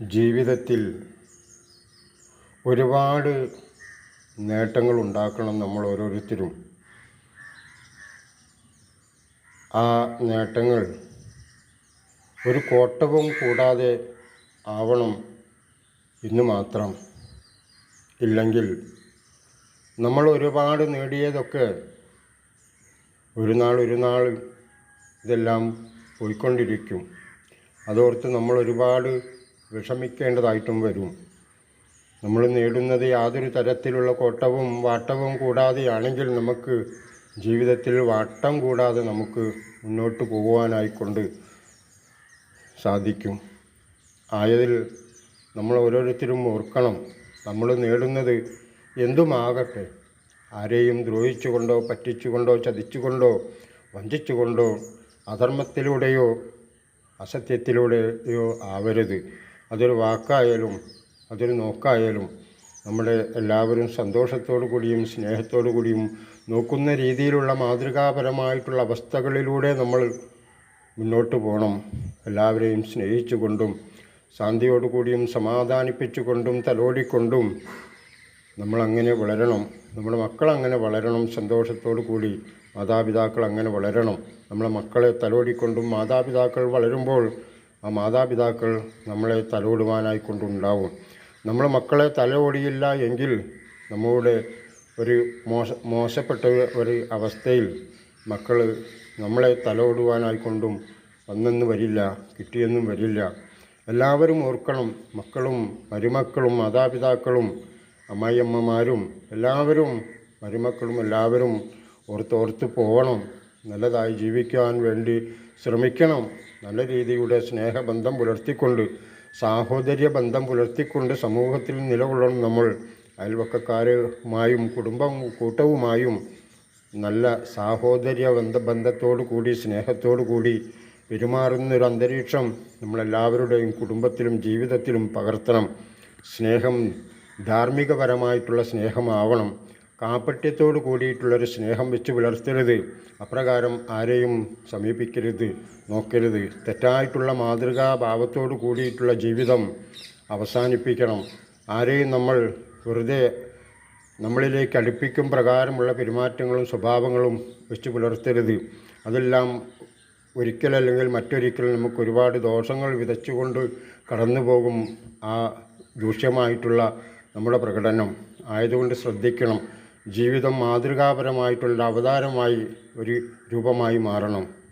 ജീവിതത്തിൽ ഒരുപാട് നേട്ടങ്ങൾ ഉണ്ടാക്കണം നമ്മൾ ഓരോരുത്തരും. ആ നേട്ടങ്ങൾ ഒരു കോട്ടവും കൂടാതെ ആവണം ഇന്ന് മാത്രം. ഇല്ലെങ്കിൽ നമ്മൾ ഒരുപാട് നേടിയതൊക്കെ ഒരു നാൾ ഒരു നാൾ ഇതെല്ലാം പോയിക്കൊണ്ടിരിക്കും. അതോർത്ത് നമ്മൾ ഒരുപാട് വിഷമിക്കേണ്ടതായിട്ടും വരും. നമ്മൾ നേടുന്നത് യാതൊരു തരത്തിലുള്ള കോട്ടവും വാട്ടവും കൂടാതെയാണെങ്കിൽ നമുക്ക് ജീവിതത്തിൽ വാട്ടം കൂടാതെ നമുക്ക് മുന്നോട്ട് പോകുവാനായിക്കൊണ്ട് സാധിക്കും. ആയതിൽ നമ്മൾ ഓരോരുത്തരും ഓർക്കണം. നമ്മൾ നേടുന്നത് എന്തുമാകട്ടെ. ആരെയും ദ്രോഹിച്ചുകൊണ്ടോ പറ്റിച്ചുകൊണ്ടോ ചതിച്ചുകൊണ്ടോ വഞ്ചിച്ചുകൊണ്ടോ അധർമ്മത്തിലൂടെയോ അസത്യത്തിലൂടെയോ ആവരുത്. അതൊരു വാക്കായാലും അതൊരു നോക്കായാലും നമ്മുടെ എല്ലാവരും സന്തോഷത്തോടു കൂടിയും സ്നേഹത്തോടു കൂടിയും നോക്കുന്ന രീതിയിലുള്ള മാതൃകാപരമായിട്ടുള്ള അവസ്ഥകളിലൂടെ നമ്മൾ മുന്നോട്ട് പോകണം എല്ലാവരെയും സ്നേഹിച്ചുകൊണ്ടും ശാന്തിയോടുകൂടിയും സമാധാനിപ്പിച്ചുകൊണ്ടും തലോടിക്കൊണ്ടും നമ്മളങ്ങനെ വളരണം. നമ്മുടെ മക്കളങ്ങനെ വളരണം. സന്തോഷത്തോടു കൂടി മാതാപിതാക്കൾ അങ്ങനെ വളരണം. നമ്മളെ മക്കളെ തലോടിക്കൊണ്ടും മാതാപിതാക്കൾ വളരുമ്പോൾ ആ മാതാപിതാക്കൾ നമ്മളെ തലോടുവാനായിക്കൊണ്ടുണ്ടാവും നമ്മൾ മക്കളെ തലോടിയില്ല എങ്കിൽ നമ്മുടെ ഒരു മോശ മോശപ്പെട്ട ഒരു അവസ്ഥയിൽ മക്കൾ നമ്മളെ തലോടുവാനായിക്കൊണ്ടും വന്നെന്ന് വരില്ല കിട്ടിയെന്നും വരില്ല. എല്ലാവരും ഓർക്കണം മക്കളും മരുമക്കളും മാതാപിതാക്കളും അമ്മായിയമ്മമാരും എല്ലാവരും മരുമക്കളും എല്ലാവരും ഓർത്തോർത്ത് പോകണം നല്ലതായി ജീവിക്കാൻ വേണ്ടി ശ്രമിക്കണം. നല്ല രീതിയുടെ സ്നേഹബന്ധം പുലർത്തിക്കൊണ്ട് സാഹോദര്യ ബന്ധം പുലർത്തിക്കൊണ്ട് സമൂഹത്തിൽ നിലകൊള്ളണം നമ്മൾ. അയൽവക്കക്കാരുമായും കുടുംബം കൂട്ടവുമായും നല്ല സാഹോദര്യ ബന്ധ ബന്ധത്തോടു കൂടി സ്നേഹത്തോടു കൂടി പെരുമാറുന്നൊരു അന്തരീക്ഷം നമ്മളെല്ലാവരുടെയും കുടുംബത്തിലും ജീവിതത്തിലും പകർത്തണം. സ്നേഹം ധാർമ്മികപരമായിട്ടുള്ള സ്നേഹമാവണം. കാപ്പട്യത്തോട് കൂടിയിട്ടുള്ളൊരു സ്നേഹം വെച്ച് പുലർത്തരുത് അപ്രകാരം ആരെയും സമീപിക്കരുത് നോക്കരുത്. തെറ്റായിട്ടുള്ള മാതൃകാഭാവത്തോട് കൂടിയിട്ടുള്ള ജീവിതം അവസാനിപ്പിക്കണം. ആരെയും നമ്മൾ വെറുതെ നമ്മളിലേക്ക് അടുപ്പിക്കും പ്രകാരമുള്ള പെരുമാറ്റങ്ങളും സ്വഭാവങ്ങളും വെച്ച് പുലർത്തരുത്. അതെല്ലാം ഒരിക്കലല്ലെങ്കിൽ മറ്റൊരിക്കൽ നമുക്ക് ഒരുപാട് ദോഷങ്ങൾ വിതച്ചുകൊണ്ട് കടന്നു പോകും ആ ദൂഷ്യമായിട്ടുള്ള നമ്മുടെ പ്രകടനം. ആയതുകൊണ്ട് ശ്രദ്ധിക്കണം. ജീവിതം മാതൃകാപരമായിട്ടുള്ള അവതാരമായി ഒരു രൂപമായി മാറണം.